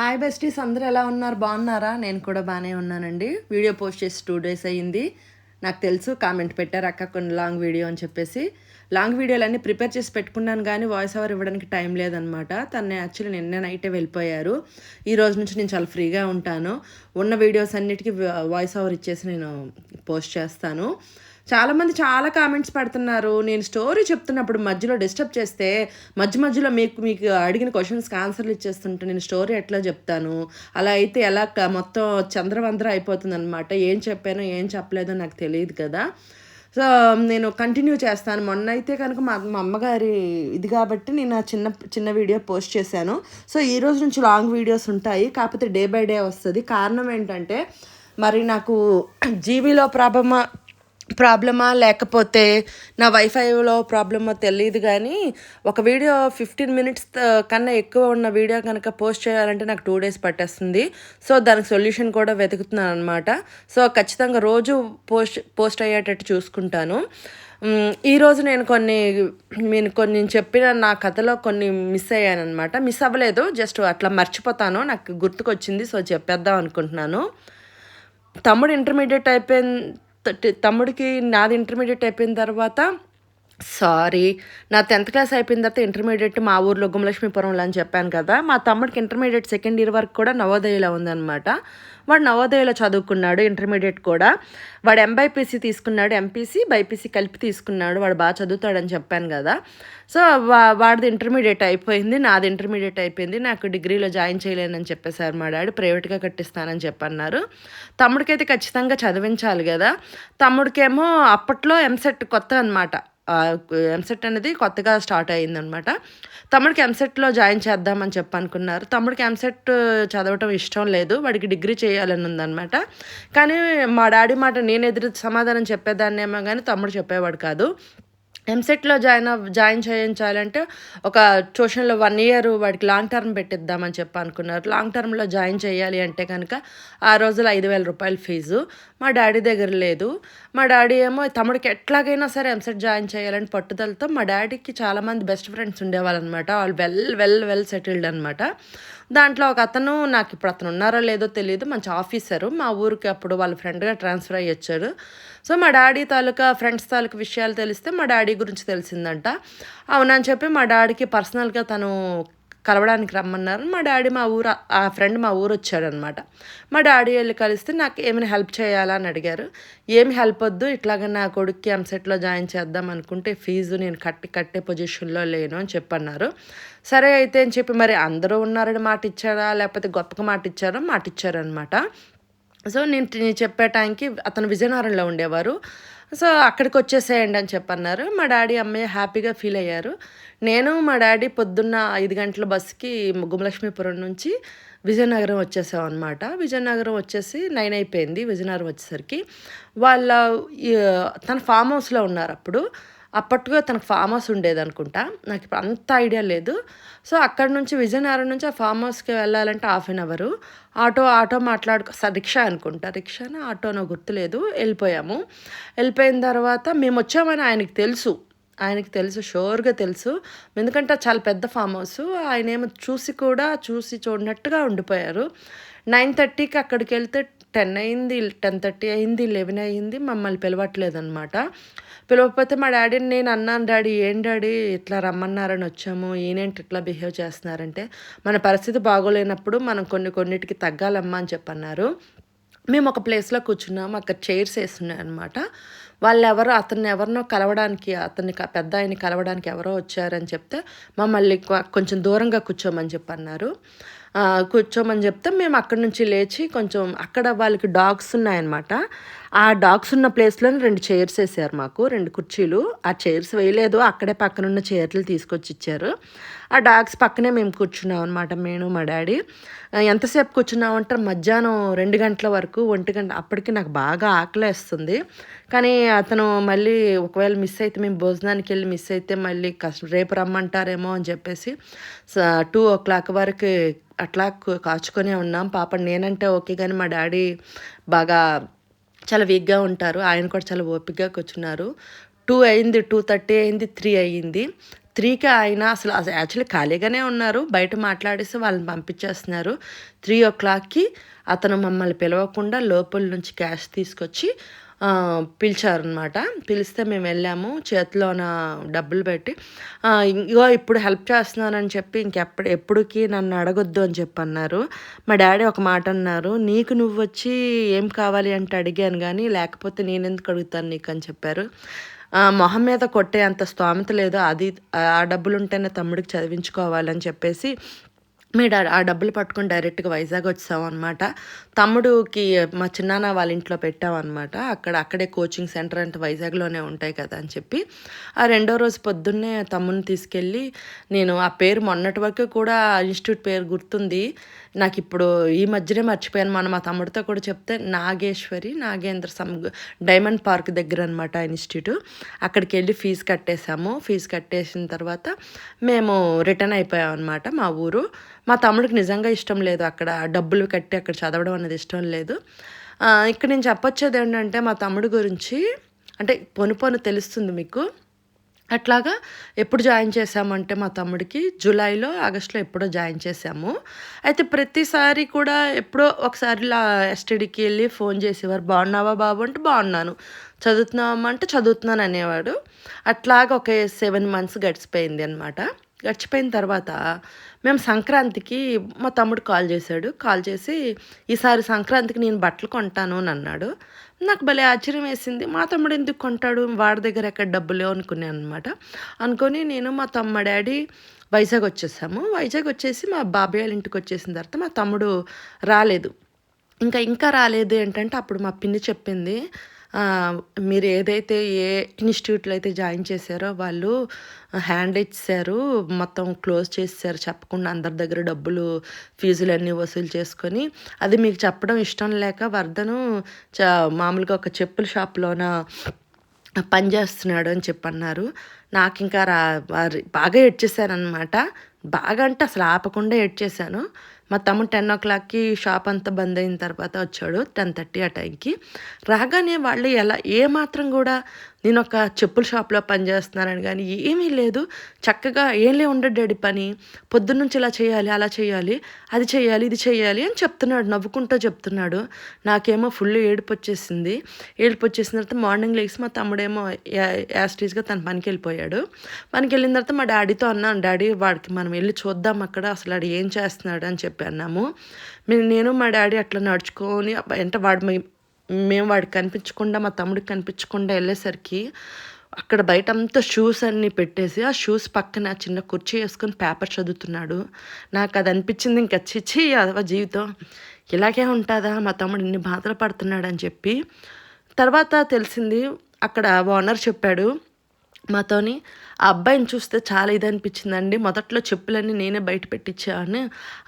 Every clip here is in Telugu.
హాయ్ బెస్టీస్ అందరూ ఎలా ఉన్నారు? బాగున్నారా? నేను కూడా బాగానే ఉన్నానండి. వీడియో పోస్ట్ చేసి టూ డేస్ అయ్యింది. నాకు తెలుసు కామెంట్ పెట్టారు అక్క కొన్ని లాంగ్ వీడియో అని చెప్పేసి. లాంగ్ వీడియోలన్నీ ప్రిపేర్ చేసి పెట్టుకున్నాను కానీ వాయిస్ ఓవర్ ఇవ్వడానికి టైం లేదనమాట తను యాక్చువల్లీ నిన్న నైటే వెళ్ళిపోయారు. ఈ రోజు నుంచి నేను చాలా ఫ్రీగా ఉంటాను. ఉన్న వీడియోస్ అన్నిటికీ వాయిస్ ఓవర్ ఇచ్చేసి నేను పోస్ట్ చేస్తాను. చాలామంది చాలా కామెంట్స్ పెడుతున్నారు. నేను స్టోరీ చెప్తున్నప్పుడు మధ్యలో డిస్టర్బ్ చేస్తే మధ్య మధ్యలో మీకు మీకు అడిగిన క్వశ్చన్స్కి ఆన్సర్లు ఇచ్చేస్తుంటే నేను స్టోరీ ఎట్లా చెప్తాను? అలా అయితే ఎలా మొత్తం చంద్రవందర అయిపోతుంది అనమాట ఏం చెప్పానో ఏం చెప్పలేదో నాకు తెలియదు కదా. సో నేను కంటిన్యూ చేస్తాను. మొన్న అయితే కనుక మా మా అమ్మగారి ఇది కాబట్టి నేను ఆ చిన్న చిన్న వీడియో పోస్ట్ చేశాను. సో ఈ రోజు నుంచి లాంగ్ వీడియోస్ ఉంటాయి. కాకపోతే డే బై డే వస్తుంది. కారణం ఏంటంటే మరి నాకు జీబీలో ప్రాబ్లమా ప్రాబ్లమా? లేకపోతే నా వైఫైలో ప్రాబ్లమో తెలియదు కానీ ఒక వీడియో ఫిఫ్టీన్ మినిట్స్ కన్నా ఎక్కువ ఉన్న వీడియో కనుక పోస్ట్ చేయాలంటే నాకు టూ డేస్ పట్టేస్తుంది. సో దానికి సొల్యూషన్ కూడా వెతుకుతున్నాను అనమాట సో ఖచ్చితంగా రోజు పోస్ట్ పోస్ట్ అయ్యేటట్టు చూసుకుంటాను. ఈరోజు నేను కొన్ని నేను కొన్ని చెప్పిన నా కథలో కొన్ని మిస్ అయ్యాను అనమాట మిస్ అవ్వలేదు జస్ట్ అట్లా మర్చిపోతాను. నాకు గుర్తుకొచ్చింది సో చెప్పేద్దాం అనుకుంటున్నాను. తమ్ముడు ఇంటర్మీడియట్ అయిపోయిన తమ్ముడికి నాది ఇంటర్మీడియట్ అయిపోయిన తర్వాత సారీ. నా టెన్త్ క్లాస్ అయిపోయిన తర్వాత ఇంటర్మీడియట్ మా ఊర్లో గుమలక్ష్మీపురంలో అని చెప్పాను కదా. మా తమ్ముడికి ఇంటర్మీడియట్ సెకండ్ ఇయర్ వరకు కూడా నవోదయలో ఉందన్నమాట. వాడు నవోదయలో చదువుకున్నాడు ఇంటర్మీడియట్ కూడా. వాడు ఎంబైపీసీ తీసుకున్నాడు ఎంపీసీ బైపీసీ కలిపి తీసుకున్నాడు. వాడు బాగా చదువుతాడని చెప్పాను కదా. సో వా వాడిది ఇంటర్మీడియట్ అయిపోయింది నాది ఇంటర్మీడియట్ అయిపోయింది నాకు డిగ్రీలో జాయిన్ చేయలేనని చెప్పేశారు మా డాడీ ప్రైవేట్గా కట్టిస్తానని చెప్పన్నారు. తమ్ముడికైతే ఖచ్చితంగా చదివించాలి కదా. తమ్ముడికేమో అప్పట్లో ఎంసెట్ కొత్త అనమాట ఎంసెట్ అనేది కొత్తగా స్టార్ట్ అయ్యిందనమాట తమ్ముడికి ఎంసెట్లో జాయిన్ చేద్దామని చెప్పి అనుకున్నారు. తమ్ముడికి ఎంసెట్ చదవటం ఇష్టం లేదు. వాడికి డిగ్రీ చేయాలని ఉందనమాట కానీ మా డాడీ మాట నేను ఎదురు సమాధానం చెప్పేదాన్నేమో కానీ తమ్ముడు చెప్పేవాడు కాదు. ఎంసెట్లో జాయిన్ జాయిన్ చేయించాలంటే ఒక ట్యూషన్లో వన్ ఇయర్ వాడికి లాంగ్ టర్మ్ పెట్టిద్దామని చెప్పి అనుకున్నారు. లాంగ్ టర్మ్లో జాయిన్ చేయాలి అంటే కనుక ఆ రోజులు ఐదు వేల రూపాయల ఫీజు మా డాడీ దగ్గర లేదు. మా డాడీ ఏమో తమ్ముడికి ఎట్లాగైనా సరే ఎంసెట్ జాయిన్ చేయాలని పట్టుదలతో మా డాడీకి చాలామంది బెస్ట్ ఫ్రెండ్స్ ఉండేవాళ్ళు అనమాట వాళ్ళు వెల్ వెల్ వెల్ సెటిల్డ్ అనమాట. దాంట్లో ఒక అతను నాకు ఇప్పుడు అతను ఉన్నారో లేదో తెలియదు మంచి ఆఫీసరు. మా ఊరికి అప్పుడు వాళ్ళ ఫ్రెండ్గా ట్రాన్స్ఫర్ అయ్యి వచ్చారు. సో మా డాడీ తాలూకా ఫ్రెండ్స్ తాలూకా విషయాలు తెలిస్తే మా డాడీ గురించి తెలిసిందంట. అవునని చెప్పి మా డాడీకి పర్సనల్గా తను కలవడానికి రమ్మన్నారు. మా డాడీ మా ఊరు ఆ ఫ్రెండ్ మా ఊరు వచ్చాడనమాట. మా డాడీ వెళ్ళి కలిస్తే నాకు ఏమైనా హెల్ప్ చేయాలా అని అడిగారు. ఏమి హెల్ప్ వద్దు ఇట్లాగా నా కొడుక్కి ఎంసెట్లో జాయిన్ చేద్దాం అనుకుంటే ఫీజు నేను కట్టి కట్టే పొజిషన్లో లేను అని చెప్పన్నారు. సరే అయితే అని చెప్పి మరి అందరూ ఉన్నారని మాట ఇచ్చారా? లేకపోతే గొప్పగా మాట ఇచ్చారో? మాట ఇచ్చారనమాట. సో నేను చెప్పే టైంకి అతను విజయనగరంలో ఉండేవారు. సో అక్కడికి వచ్చేసేయండి అని చెప్పన్నారు. మా డాడీ అమ్మయ్య హ్యాపీగా ఫీల్ అయ్యారు. నేను మా డాడీ పొద్దున్న ఐదు గంటల బస్సుకి గుమలక్ష్మీపురం నుంచి విజయనగరం వచ్చేసాం అనమాట విజయనగరం వచ్చేసి నైన్ అయిపోయింది విజయనగరం వచ్చేసరికి. వాళ్ళ తన ఫామ్ హౌస్లో ఉన్నారు అప్పుడు. అప్పట్లో తనకు ఫామ్ హౌస్ ఉండేది అనుకుంటా. నాకు ఇప్పుడు అంత ఐడియా లేదు. సో అక్కడ నుంచి విజయనగరం నుంచి ఆ ఫామ్ హౌస్కి వెళ్ళాలంటే half an hour auto auto మాట్లాడుకో సార్ రిక్షా అనుకుంటా. రిక్షానా ఆటోనో గుర్తులేదు. వెళ్ళిపోయాము. వెళ్ళిపోయిన తర్వాత మేము వచ్చామని ఆయనకి తెలుసు. ఆయనకి తెలుసు షోర్గా తెలుసు. ఎందుకంటే చాలా పెద్ద ఫామ్ హౌస్ ఆయన ఏమో చూసి కూడా చూసి చూడనట్టుగా ఉండిపోయారు. నైన్ థర్టీకి అక్కడికి వెళ్తే టెన్ అయింది టెన్ థర్టీ అయింది లెవెన్ అయింది. మమ్మల్ని పిలవట్లేదు అనమాట పిలవకపోతే మా డాడీని నేను అన్నాను డాడీ ఏం డాడీ? ఇట్లా రమ్మన్నారని వచ్చాము. ఈయనేంటి ఇట్లా బిహేవ్ చేస్తున్నారంటే మన పరిస్థితి బాగోలేనప్పుడు మనం కొన్ని కొన్నిటికి తగ్గాలమ్మా అని చెప్పన్నారు. మేము ఒక ప్లేస్లో కూర్చున్నాము అక్కడ చైర్స్ వేస్తున్నాయి అనమాట వాళ్ళు ఎవరో అతన్ని ఎవరినో కలవడానికి అతన్ని పెద్ద ఆయన కలవడానికి ఎవరో వచ్చారని చెప్తే మమ్మల్ని కొంచెం దూరంగా కూర్చోమని చెప్పి అన్నారు కూర్చోమని చెప్తే మేము అక్కడి నుంచి లేచి కొంచెం అక్కడ వాళ్ళకి డాగ్స్ ఉన్నాయన్నమాట. ఆ డాగ్స్ ఉన్న ప్లేస్లో రెండు చైర్స్ వేసారు మాకు రెండు కుర్చీలు. ఆ చైర్స్ వేయలేదు అక్కడే పక్కన ఉన్న చైర్లు తీసుకొచ్చి ఇచ్చారు. ఆ డాగ్స్ పక్కనే మేము కూర్చున్నాం అనమాట నేను మా డాడీ. ఎంతసేపు కూర్చున్నామంటే మధ్యాహ్నం రెండు గంటల వరకు ఒంటి గంట అప్పటికి నాకు బాగా ఆకలేస్తుంది కానీ అతను మళ్ళీ ఒకవేళ మిస్ అయితే మేము భోజనానికి వెళ్ళి మిస్ అయితే మళ్ళీ కష్టం రేపు రమ్మంటారేమో అని చెప్పేసి టూ ఓ క్లాక్ వరకు అట్లా కాచుకొనే ఉన్నాం. పాప నేనంటే ఓకే కానీ మా డాడీ బాగా చాలా వీక్గా ఉంటారు. ఆయన కూడా చాలా ఓపికగా కూర్చున్నారు. టూ అయింది టూ థర్టీ అయింది త్రీ అయ్యింది. త్రీకి ఆయన అసలు యాక్చువల్లీ ఖాళీగానే ఉన్నారు. బయట మాట్లాడేసి వాళ్ళని పంపించేస్తున్నారు. త్రీ ఓ క్లాక్కి అతను మమ్మల్ని పిలవకుండా లోపల నుంచి క్యాష్ తీసుకొచ్చి పిలిచారనమాట పిలిస్తే మేము వెళ్ళాము. చేతిలోన డబ్బులు పెట్టి ఇగో ఇప్పుడు హెల్ప్ చేస్తున్నానని చెప్పి ఇంకెప్పుడు ఎప్పుడుకి నన్ను అడగొద్దు అని చెప్పి అన్నారు మా డాడీ ఒక మాట అన్నారు నీకు నువ్వు వచ్చి ఏం కావాలి అంటే అడిగాను కానీ లేకపోతే నేను ఎందుకు అడుగుతాను నీకు అని చెప్పారు. మొహం మీద కొట్టే అంత స్తోమత లేదు. అది ఆ డబ్బులు ఉంటేనే తమ్ముడికి చదివించుకోవాలని చెప్పేసి మేము ఆ డబ్బులు పట్టుకొని డైరెక్ట్గా వైజాగ్ వచ్చాం అనమాట తమ్ముడుకి మా చిన్నాన్న వాళ్ళ ఇంట్లో పెట్టామన్నమాట అక్కడ అక్కడే కోచింగ్ సెంటర్ అంటే వైజాగ్లోనే ఉంటాయి కదా అని చెప్పి. ఆ రెండో రోజు పొద్దున్నే తమ్ముని తీసుకెళ్ళి నేను ఆ పేరు మొన్నటి వరకు కూడా ఇన్స్టిట్యూట్ పేరు గుర్తుంది. నాకు ఇప్పుడు ఈ మధ్యనే మర్చిపోయాను. మనం మా తమ్ముడితో కూడా చెప్తే Nageshwari Nagendra some diamond park దగ్గర అనమాట ఇన్స్టిట్యూట్. అక్కడికి వెళ్ళి ఫీజు కట్టేశాము. ఫీజు కట్టేసిన తర్వాత మేము రిటర్న్ అయిపోయాం అనమాట మా ఊరు. మా తమ్ముడికి నిజంగా ఇష్టం లేదు అక్కడ డబ్బులు కట్టి అక్కడ చదవడం అనేది ఇష్టం లేదు. ఇక్కడ నేను చెప్పొచ్చేది ఏంటంటే మా తమ్ముడు గురించి అంటే పొను పొను తెలుస్తుంది మీకు. అట్లాగా ఎప్పుడు జాయిన్ చేసామంటే మా తమ్ముడికి జూలైలో ఆగస్టులో ఎప్పుడో జాయిన్ చేసాము అయితే ప్రతిసారి కూడా ఎప్పుడో ఒకసారి లా ఎస్టీడీకి వెళ్ళి ఫోన్ చేసేవారు బాగున్నావా బాబు? అంటే బాగున్నాను. చదువుతున్నావా? అంటే చదువుతున్నాను అనేవాడు. అట్లాగా ఒక సెవెన్ మంత్స్ గడిచిపోయింది అనమాట గడిచిపోయిన తర్వాత మేము సంక్రాంతికి మా తమ్ముడు కాల్ చేశాడు. కాల్ చేసి ఈసారి సంక్రాంతికి నేను బట్టలు కొంటాను అని అన్నాడు. నాకు భలే ఆశ్చర్యం వేసింది. మా తమ్ముడు ఎందుకు కొంటాడు? వాడి దగ్గర ఎక్కడ డబ్బులు అనుకున్నాను అనమాట అనుకొని నేను మా తమ్మ డాడీ వైజాగ్ వచ్చేసాము. వైజాగ్ వచ్చేసి మా బాబాయ్ వాళ్ళ ఇంటికి వచ్చేసిన తర్వాత మా తమ్ముడు రాలేదు. ఇంకా ఇంకా రాలేదు ఏంటంటే అప్పుడు మా పిన్ని చెప్పింది మీరు ఏదైతే ఏ ఇన్స్టిట్యూట్లో అయితే జాయిన్ చేశారో వాళ్ళు హ్యాండ్ ఇచ్చారు మొత్తం క్లోజ్ చేశారు చెప్పకుండా అందరి దగ్గర డబ్బులు ఫీజులు అన్నీ వసూలు చేసుకొని. అది మీకు చెప్పడం ఇష్టం లేక వర్ధను చ మామూలుగా ఒక చెప్పుల షాప్లోన పనిచేస్తున్నాడు అని చెప్పన్నారు. నాకు ఇంకా రా బాగా ఏడ్చేశారనమాట బాగా అంటే అసలు ఆపకుండా ఏడ్చేశాను. మా తమ్ముడు టెన్ ఓ క్లాక్కి షాప్ అంతా బంద్ అయిన తర్వాత వచ్చాడు టెన్ థర్టీ ఆ టైంకి. రాగానే వాళ్ళు ఎలా ఏ మాత్రం కూడా నేను ఒక చెప్పుల షాప్లో పనిచేస్తున్నానని కానీ ఏమీ లేదు. చక్కగా ఏం ఉండడు డాడీ పని. పొద్దున్నుంచి ఇలా చేయాలి అలా చేయాలి అది చేయాలి ఇది చేయాలి అని చెప్తున్నాడు నవ్వుకుంటూ చెప్తున్నాడు. నాకేమో ఫుల్ ఏడుపు వచ్చేసింది ఏడుపు వచ్చేసిన తర్వాత మార్నింగ్ లేచి మా తమ్ముడేమో యాస్టీస్గా తన పనికి వెళ్ళిపోయాడు. పనికి వెళ్ళిన తర్వాత మా డాడీతో అన్నాను డాడీ వాడికి మనం వెళ్ళి చూద్దాం అక్కడ అసలు వాడు ఏం చేస్తున్నాడు అని చెప్పి అన్నాము. నేను మా డాడీ అట్లా నడుచుకొని అంటే వాడు మేము వాడికి కనిపించకుండా మా తమ్ముడికి కనిపించకుండా వెళ్ళేసరికి అక్కడ బయట అంతా షూస్ అన్నీ పెట్టేసి ఆ షూస్ పక్కన చిన్న కుర్చీ వేసుకొని పేపర్ చదువుతున్నాడు. నాకు అది అనిపించింది ఇంకా చిచ్చి అదవ జీవితం. ఇలాగే ఉంటుందా? మా తమ్ముడు ఇన్ని బాధలు పడుతున్నాడు అని చెప్పి. తర్వాత తెలిసింది అక్కడ ఓనర్ చెప్పాడు మాతోని ఆ అబ్బాయిని చూస్తే చాలా ఇది అనిపించిందండి మొదట్లో చెప్పులన్నీ నేనే బయట పెట్టించాను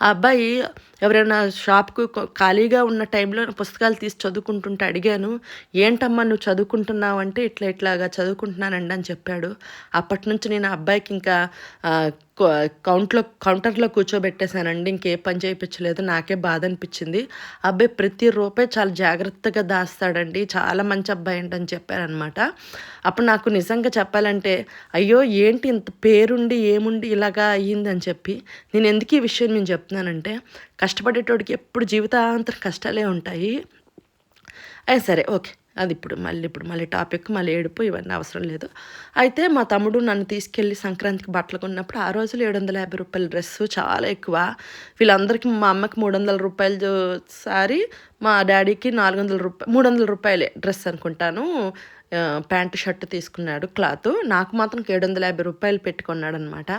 ఆ అబ్బాయి ఎవరైనా షాప్కు ఖాళీగా ఉన్న టైంలో పుస్తకాలు తీసి చదువుకుంటుంటే అడిగాను ఏంటమ్మా నువ్వు చదువుకుంటున్నావు అంటే ఇట్లా ఇట్లాగా చదువుకుంటున్నానండి అని చెప్పాడు. అప్పటి నుంచి నేను ఆ అబ్బాయికి ఇంకా కౌంట్లో కౌంటర్లో కూర్చోబెట్టేశానండి. ఇంకే పని చేయించలేదు నాకే బాధ అనిపించింది అబ్బాయి ప్రతి రూపాయి చాలా జాగ్రత్తగా దాస్తాడండి. చాలా మంచి అబ్బాయి ఏంటని చెప్పారనమాట. అప్పుడు నాకు నిజంగా చెప్పాలంటే అయ్యో ఏంటి ఇంత పేరుండి ఏముండి ఇలాగా అయ్యిందని చెప్పి నేను ఎందుకు ఈ విషయం నేను చెప్తున్నానంటే కష్టపడేటోడికి ఎప్పుడు జీవితాంతరం కష్టాలే ఉంటాయి. అయ్యా సరే ఓకే. అది ఇప్పుడు మళ్ళీ ఇప్పుడు మళ్ళీ టాపిక్ మళ్ళీ ఏడుపు ఇవన్నీ అవసరం లేదు. అయితే మా తమ్ముడు నన్ను తీసుకెళ్ళి సంక్రాంతికి బట్టలు కొన్నప్పుడు ఆ రోజులు ఏడు వందల యాభై రూపాయల డ్రెస్ చాలా ఎక్కువ. వీళ్ళందరికీ మా అమ్మకి మూడు వందల రూపాయలు సారీ మా డాడీకి నాలుగు వందల రూపాయలు మూడు వందల రూపాయలే డ్రెస్ అనుకుంటాను. ప్యాంటు షర్ట్ తీసుకున్నాడు క్లాత్. నాకు మాత్రం ఏడు వందల యాభై రూపాయలు పెట్టుకున్నాడు అనమాట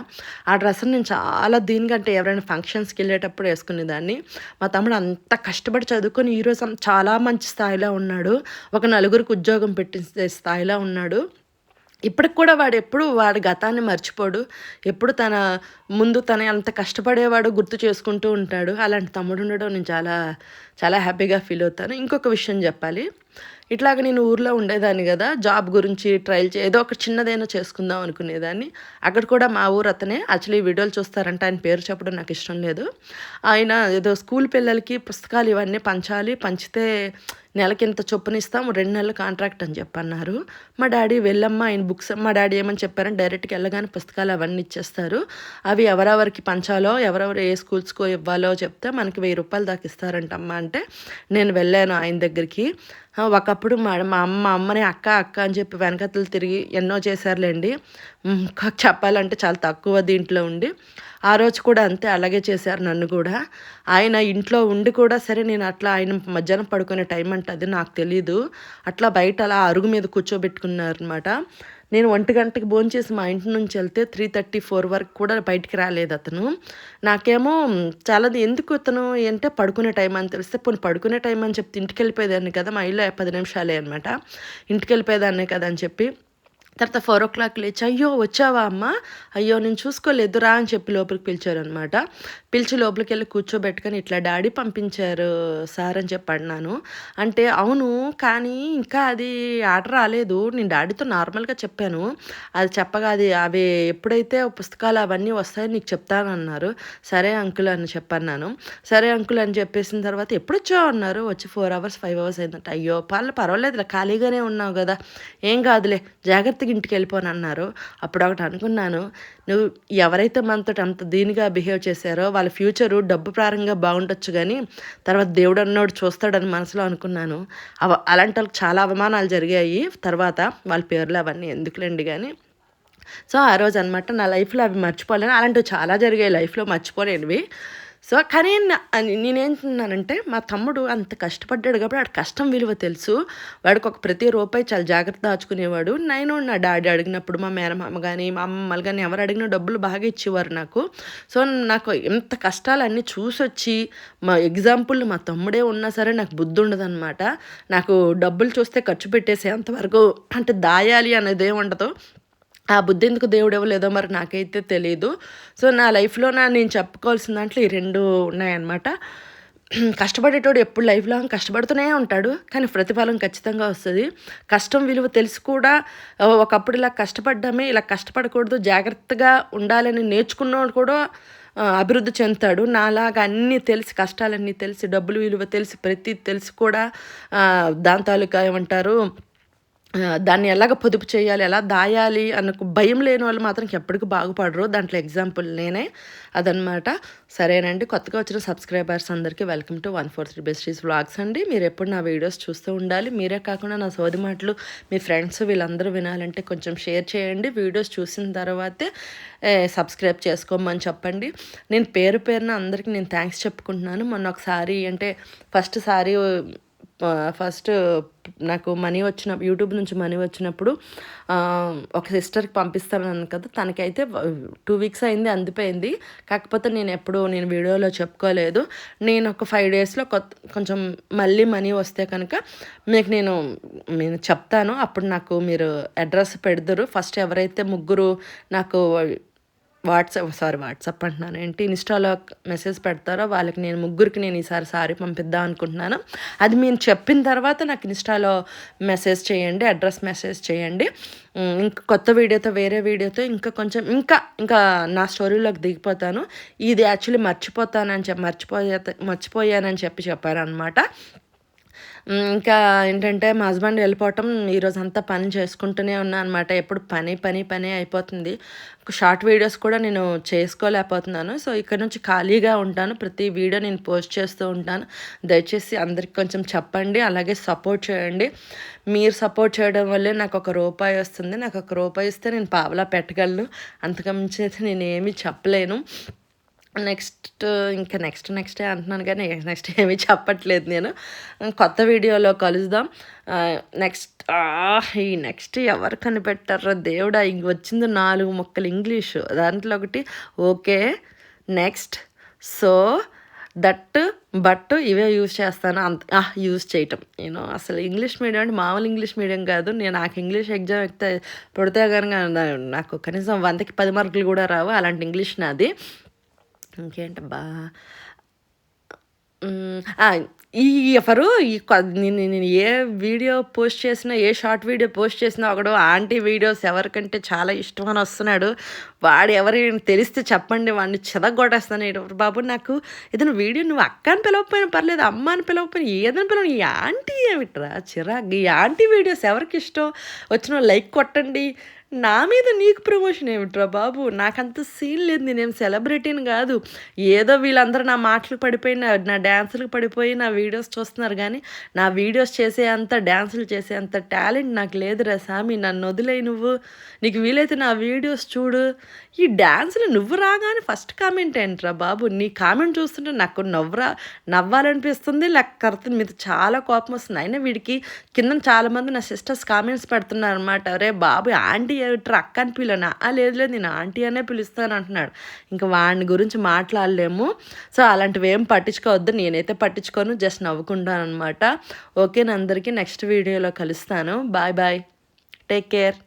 ఆ డ్రెస్ నేను చాలా దీనికంటే ఎవరైనా ఫంక్షన్స్కి వెళ్ళేటప్పుడు వేసుకునేదాన్ని. మా తమ్ముడు అంత కష్టపడి చదువుకొని ఈరోజు చాలా మంచి స్థాయిలో ఉన్నాడు. ఒక నలుగురికి ఉద్యోగం పెట్టించే స్థాయిలో ఉన్నాడు. ఇప్పటికి కూడా వాడు ఎప్పుడు వాడి గతాన్ని మర్చిపోడు. ఎప్పుడు తన ముందు తన అంత కష్టపడేవాడు గుర్తు చేసుకుంటూ ఉంటాడు. అలాంటి తమ్ముడు ఉండడం నేను చాలా చాలా హ్యాపీగా ఫీల్ అవుతాను. ఇంకొక విషయం చెప్పాలి. ఇట్లాగ నేను ఊర్లో ఉండేదాన్ని కదా జాబ్ గురించి ట్రైల్ చే ఏదో ఒక చిన్నదైనా చేసుకుందాం అనుకునేదాన్ని. అక్కడ కూడా మా ఊరు అతనే. యాక్చువల్లీ వీడియోలు చూస్తారంట ఆయన పేరు చెప్పడం నాకు ఇష్టం లేదు. ఆయన ఏదో స్కూల్ పిల్లలకి పుస్తకాలు ఇవన్నీ పంచాలి పంచితే నెలకి ఇంత చొప్పున ఇస్తాం రెండు నెలల కాంట్రాక్ట్ అని చెప్పన్నారు. మా డాడీ వెళ్ళమ్మా ఆయన బుక్స్ మా డాడీ ఏమని చెప్పారంటే డైరెక్ట్గా వెళ్ళగానే పుస్తకాలు అవన్నీ ఇచ్చేస్తారు. అవి ఎవరెవరికి పంచాలో ఎవరెవరు ఏ స్కూల్స్కో ఇవ్వాలో చెప్తే మనకి వెయ్యి రూపాయలు దాకా ఇస్తారంటమ్మా అంటే నేను వెళ్ళాను ఆయన దగ్గరికి. ఒకప్పుడు మా మా అమ్మ మా అమ్మని అక్క అక్క అని చెప్పి వెనకతలు తిరిగి ఎన్నో చేశారులేండి. చెప్పాలంటే చాలా తక్కువ దీంట్లో ఉండి. ఆ రోజు కూడా అంతే అలాగే చేశారు నన్ను కూడా. ఆయన ఇంట్లో ఉండి కూడా సరే నేను అట్లా ఆయన మధ్యాహ్నం పడుకునే టైం అంటే అది నాకు తెలీదు. అట్లా బయట అలా అరుగు మీద కూర్చోబెట్టుకున్నారు అనమాట నేను ఒంటి గంటకి భోంచేసి మా ఇంటి నుంచి వెళ్తే త్రీ థర్టీ ఫోర్ వరకు కూడా బయటికి రాలేదు అతను. నాకేమో చాలా ఎందుకు అతను అంటే పడుకునే టైం అని తెలిస్తే పోనీ పడుకునే టైం అని చెప్తే ఇంటికి వెళ్ళిపోయేదాన్ని కదా మా ఇల్లు పది నిమిషాలే అనమాట ఇంటికి వెళ్ళిపోయేదాన్నే కదా అని చెప్పి తర్వాత ఫోర్ ఓ క్లాక్ లేచి అయ్యో వచ్చావా అమ్మ? అయ్యో నేను చూసుకోలేదు రా అని చెప్పి లోపలికి పిలిచారనమాట పిలిచి లోపలికి వెళ్ళి కూర్చోబెట్టుకొని ఇట్లా డాడీ పంపించారు సార్ అని చెప్పి అన్నాను. అంటే అవును కానీ ఇంకా అది ఆర్డర్ రాలేదు. నేను డాడీతో నార్మల్గా చెప్పాను. అది చెప్పగా అది అవి ఎప్పుడైతే పుస్తకాలు అవన్నీ వస్తాయో నీకు చెప్తానన్నారు. సరే అంకుల్ అని చెప్పన్నాను సరే అంకుల్ అని చెప్పేసిన తర్వాత ఎప్పుడు వచ్చావు అన్నారు. వచ్చి ఫోర్ అవర్స్ ఫైవ్ అవర్స్ అయిందంట. అయ్యో పర్లేదు పర్వాలేదులే ఖాళీగానే ఉన్నావు కదా. ఏం కాదులే జాగ్రత్తగా ఇంటికి వెళ్ళిపోను అన్నారు అప్పుడు ఒకటి అనుకున్నాను నువ్వు ఎవరైతే మనతో అంత దీనిగా బిహేవ్ చేశారో వాళ్ళ ఫ్యూచరు డబ్బు ప్రారంగా బాగుండొచ్చు కానీ తర్వాత దేవుడు అన్నోడు చూస్తాడని మనసులో అనుకున్నాను. అవ అలాంటి వాళ్ళకి చాలా అవమానాలు జరిగాయి. తర్వాత వాళ్ళ పేర్లు అవన్నీ ఎందుకులేండి కానీ సో ఆ రోజు అనమాట నా లైఫ్లో అవి మర్చిపోలేను. అలాంటివి చాలా జరిగాయి లైఫ్లో మర్చిపోలేనివి. సో కానీ నేనేంటున్నానంటే మా తమ్ముడు అంత కష్టపడ్డాడు కాబట్టి వాడు కష్టం విలువ తెలుసు. వాడికి ఒక ప్రతి రూపాయి చాలా జాగ్రత్త దాచుకునేవాడు. నేను నా డాడీ అడిగినప్పుడు మా మేనమామ కానీ మా అమ్మమ్మలు కానీ ఎవరు అడిగినా డబ్బులు బాగా ఇచ్చేవారు నాకు. సో నాకు ఎంత కష్టాలన్నీ చూసొచ్చి మా ఎగ్జాంపుల్ మా తమ్ముడే ఉన్నా సరే నాకు బుద్ధి ఉండదన్నమాట. నాకు డబ్బులు చూస్తే ఖర్చు పెట్టేసేంతవరకు అంటే దాయాలి అనేది ఏమి ఉండదు. ఆ బుద్ధి ఎందుకు దేవుడు ఇవ్వలేదో మరి నాకైతే తెలియదు సో నా లైఫ్లో నా నేను చెప్పుకోవాల్సిన దాంట్లో ఈ రెండు ఉన్నాయన్నమాట. కష్టపడేటోడు ఎప్పుడు లైఫ్లో కష్టపడుతూనే ఉంటాడు కానీ ప్రతిఫలం ఖచ్చితంగా వస్తుంది. కష్టం విలువ తెలిసి కూడా ఒకప్పుడు ఇలా కష్టపడ్డామే ఇలా కష్టపడకూడదు జాగ్రత్తగా ఉండాలని నేర్చుకున్నవాడు కూడా అభివృద్ధి చెందుతాడు. నాలాగా అన్నీ తెలిసి కష్టాలన్నీ తెలిసి డబ్బులు విలువ తెలిసి ప్రతి తెలిసి కూడా దాంతాలుగా దాని తాలూకా ఏమంటారు దాన్ని ఎలాగ పొదుపు చేయాలి ఎలా దాయాలి అన్న భయం లేని వాళ్ళు మాత్రం ఎప్పటికీ బాగుపడరు. దాంట్లో ఎగ్జాంపుల్ నేనే. అదనమాట. సరేనండి. కొత్తగా వచ్చిన సబ్స్క్రైబర్స్ అందరికీ welcome to one four three besties vlogs అండి. మీరు ఎప్పుడు నా వీడియోస్ చూస్తూ ఉండాలి. మీరే కాకుండా నా సోది మాటలు మీ ఫ్రెండ్స్ వీళ్ళందరూ వినాలంటే కొంచెం షేర్ చేయండి. వీడియోస్ చూసిన తర్వాతే సబ్స్క్రైబ్ చేసుకోమని చెప్పండి. నేను పేరు పేరున అందరికీ నేను థ్యాంక్స్ చెప్పుకుంటున్నాను. మొన్న ఒకసారి అంటే ఫస్ట్ సారి ఫస్ట్ నాకు మనీ వచ్చిన యూట్యూబ్ నుంచి మనీ వచ్చినప్పుడు ఒక సిస్టర్కి పంపిస్తాను కదా తనకైతే టూ వీక్స్ అయింది అందిపోయింది. కాకపోతే నేను ఎప్పుడు నేను వీడియోలో చెప్పుకోలేదు. నేను ఒక ఫైవ్ డేస్లో కొత్త కొంచెం మళ్ళీ మనీ వస్తే కనుక మీకు నేను నేను చెప్తాను. అప్పుడు నాకు మీరు అడ్రస్ పెడతారు ఫస్ట్ ఎవరైతే ముగ్గురు నాకు వాట్సాప్ సారీ వాట్సాప్ అంటున్నాను. ఏంటి ఇన్స్టాలో మెసేజ్ పెడతారో? వాళ్ళకి నేను ముగ్గురికి నేను ఈసారి సారీ పంపిద్దాం అనుకుంటున్నాను. అది మీరు చెప్పిన తర్వాత నాకు ఇన్స్టాలో మెసేజ్ చేయండి అడ్రస్ మెసేజ్ చేయండి. ఇంకా కొత్త వీడియోతో వేరే వీడియోతో ఇంకా కొంచెం ఇంకా ఇంకా నా స్టోరీలోకి దిగిపోతాను. ఇది యాక్చువల్లీ మర్చిపోతానని చెప్పి మర్చిపోయా మర్చిపోయానని చెప్పి చెప్పారనమాట ఇంకా ఏంటంటే మా హస్బెండ్ వెళ్ళిపోవటం ఈరోజు అంతా పని చేసుకుంటూనే ఉన్నా అనమాట ఎప్పుడు పని పని పని అయిపోతుంది. షార్ట్ వీడియోస్ కూడా నేను చేసుకోలేకపోతున్నాను. సో ఇక్కడ నుంచి ఖాళీగా ఉంటాను. ప్రతి వీడియో నేను పోస్ట్ చేస్తూ ఉంటాను. దయచేసి అందరికి కొంచెం చెప్పండి అలాగే సపోర్ట్ చేయండి. మీరు సపోర్ట్ చేయడం వల్లే నాకు ఒక రూపాయి వస్తుంది. నాకు ఒక రూపాయి ఇస్తే నేను పావలా పెట్టగలను. అంతకుమించి అయితే నేను ఏమీ చెప్పలేను. నెక్స్ట్ ఇంకా నెక్స్ట్ నెక్స్ట్ అంటున్నాను కానీ నెక్స్ట్ ఏమీ చెప్పట్లేదు నేను. కొత్త వీడియోలో కలుద్దాం. నెక్స్ట్ ఈ నెక్స్ట్ ఎవరు కనిపెట్టారో దేవుడా ఇంక వచ్చింది నాలుగు మొక్కలు ఇంగ్లీషు. దాంట్లో ఒకటి okay next so that but ఇవే యూజ్ చేస్తాను. అంత యూజ్ చేయటం. నేను అసలు ఇంగ్లీష్ మీడియం అంటే మామూలు ఇంగ్లీష్ మీడియం కాదు. నేను నాకు ఇంగ్లీష్ ఎగ్జామ్ ఎక్కితే పుడితే కనుక నాకు కనీసం వందకి పది మార్కులు కూడా రావు. అలాంటి ఇంగ్లీష్ నాది. ఇంకేంటబ్బా? ఈ ఎవరు? ఈ నేను నేను ఏ వీడియో పోస్ట్ చేసినా ఏ షార్ట్ వీడియో పోస్ట్ చేసినా ఒకడు ఆంటీ వీడియోస్ ఎవరికంటే చాలా ఇష్టం అని వస్తున్నాడు. వాడు ఎవరి తెలిస్తే చెప్పండి వాడిని చెదగొట్టేస్తాను ఏంటి బాబు నాకు ఏదైనా వీడియో నువ్వు అక్క అని పిలవకపోయినా పర్లేదు అమ్మ అని పిలవకపోయినా ఏదైనా పిలవ ఈ ఆంటీ ఏమిట్రా? చిరాకు. ఈ ఆంటీ వీడియోస్ ఎవరికి ఇష్టం? వచ్చిన లైక్ కొట్టండి. నా మీద నీకు ప్రమోషన్ ఏమిట్రా బాబు? నాకంత సీన్ లేదు నేనేం సెలబ్రిటీని కాదు. ఏదో వీళ్ళందరూ నా మాటలు పడిపోయి నా నా డ్యాన్సులకు పడిపోయి నా వీడియోస్ చూస్తున్నారు కానీ నా వీడియోస్ చేసే అంత డ్యాన్సులు చేసే అంత టాలెంట్ నాకు లేదురా సామి. నన్ను వదిలే నువ్వు. నీకు వీలైతే నా వీడియోస్ చూడు. ఈ డ్యాన్సులు నువ్వు రాగానే ఫస్ట్ కామెంట్ ఏంట్రా బాబు? నీ కామెంట్ చూస్తుంటే నాకు నవ్వరా నవ్వాలనిపిస్తుంది. లేకపోతే మీద చాలా కోపం వస్తుంది. అయినా వీడికి కింద చాలామంది నా సిస్టర్స్ కామెంట్స్ పెడుతున్నారు అనమాట అరే బాబు ఆంటీ ట్రక్ అని పిల్లనా "ఆ, లేదు లేదు నేను ఆంటీ అనే పిలుస్తాను అంటున్నాడు. ఇంకా వాడిని గురించి మాట్లాడలేము. సో అలాంటివి ఏం పట్టించుకోవద్దు. నేనైతే పట్టించుకోను జస్ట్ నవ్వుకుంటాను అనమాట ఓకే అందరికీ నెక్స్ట్ వీడియోలో కలుస్తాను. Bye bye. Take care.